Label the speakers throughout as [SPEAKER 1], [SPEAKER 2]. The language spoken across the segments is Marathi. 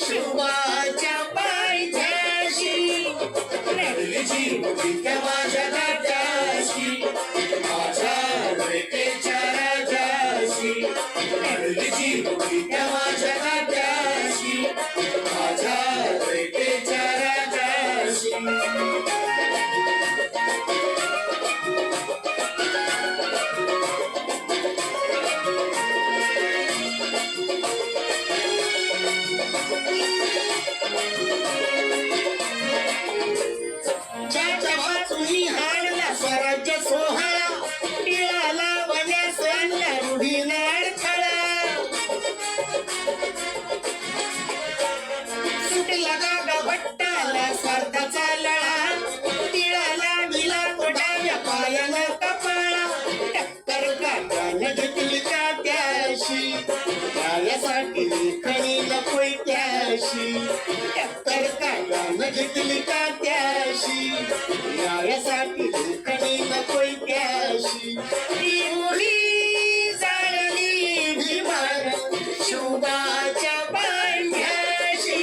[SPEAKER 1] शुभाच्या पायच्याशी रडली जी मुखी त्या माझ्या Oh. त्याशी टक्कर नकोय त्याशी मुली जाळली भीमार शुभाच्या पांढ्याशी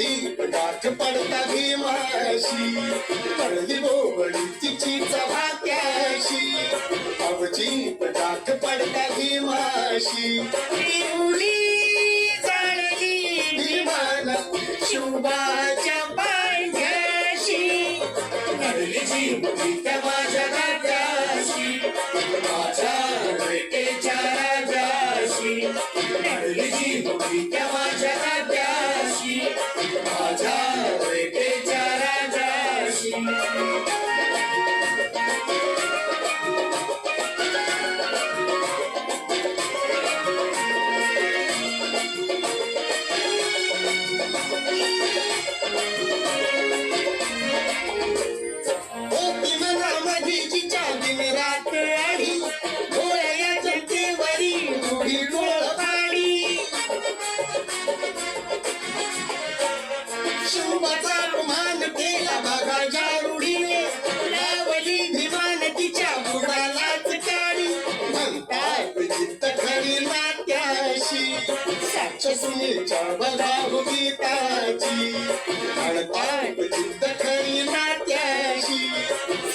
[SPEAKER 1] अवची गाठ पडता भीमाशी. बळदी बोबडी तिचीच भाट्याशी अवची गाठ पडता भीमाशी. पिवळी जाळली भीमान शुभाच्या पांढ्याशी नडली जी Música शुभाचा मान केला बघाच्या रूढीने लावली भिमान तिच्या बुडालाच काळी म्हणतात जिद्द खरी नात्याशी साक्ष सुनीच्या बघा गीताची म्हणतात जिद्द खरी नात्याशी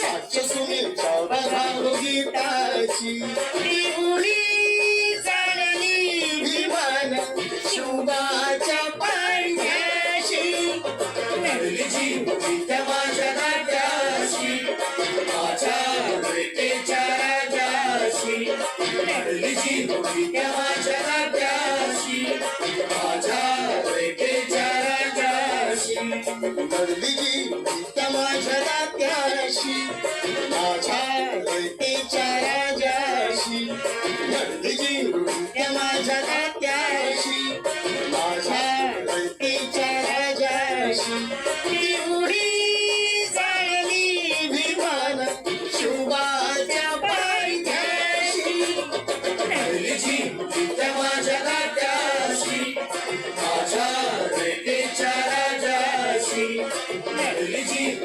[SPEAKER 1] साक्ष सुनीच्या बघा गीताची उडी चालली विमान शुभाच्या जी त्या माझ्या नाट्याशी माझ्या बेटेच्या राजाशी नडली जी त्या माझ्या Luigi,